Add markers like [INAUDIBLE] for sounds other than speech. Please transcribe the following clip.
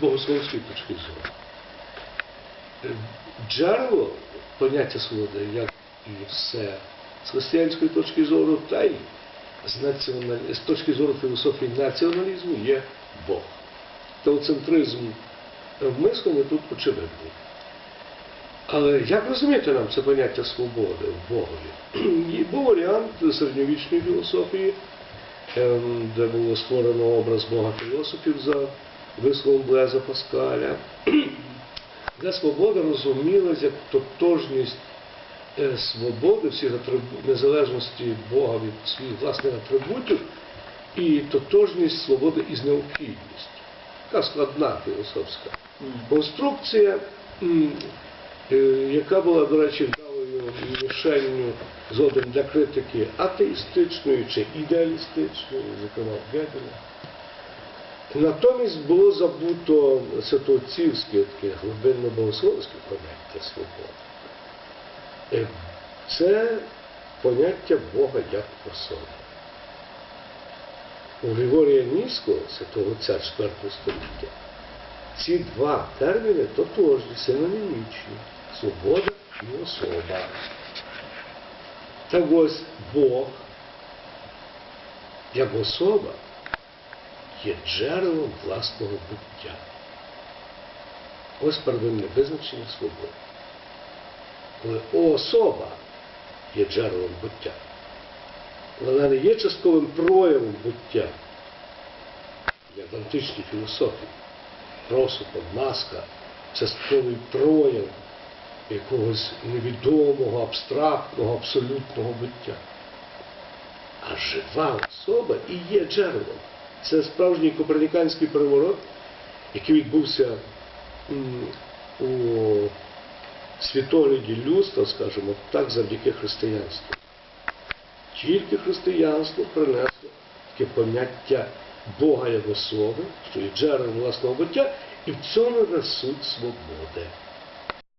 богословської точки зору. Джерело поняття свободи, як і все, з християнської точки зору, та й з, національ... з точки зору філософії націоналізму є Бог. Теоцентризм в мисленні тут очевидний. Але як розуміти нам це поняття свободи в Богові? [CLEARS THROAT] І був варіант середньовічної філософії, ем, де було створено образ Бога філософів за висловом Блеза Паскаля, [CLEARS THROAT] де свобода розумілась як тотожність е, свободи, всіх незалежності Бога від своїх власних атрибутів і тотожність свободи із необхідністю. Така складна філософська конструкція, е, яка була, до речі, вдалою мішенню згодом для критики атеїстичної чи ідеалістичної, зокрема Гегеля. Натомість було забуто ситуацівське таке глибинно богословське поняття свободи. Е, Це поняття Бога як особи. У Григорія Ніського, святого отця 4 століття, ці два терміни тотожні, синонімічні свобода і особа. Так ось Бог як особа є джерелом власного буття. Ось первинне визначення свободи. Коли особа є джерелом буття, вона не є частковим проявом буття, як в античній філософії. Просупом, маска, частковий прояв якогось невідомого, абстрактного, абсолютного буття. А жива особа і є джерелом. Це справжній коперніканський переворот, який відбувся у світогляді людства, скажімо так, завдяки християнству. Тільки християнство принесло таке поняття Бога як особи, що є джерелом власного буття, і в цьому є суть свободи.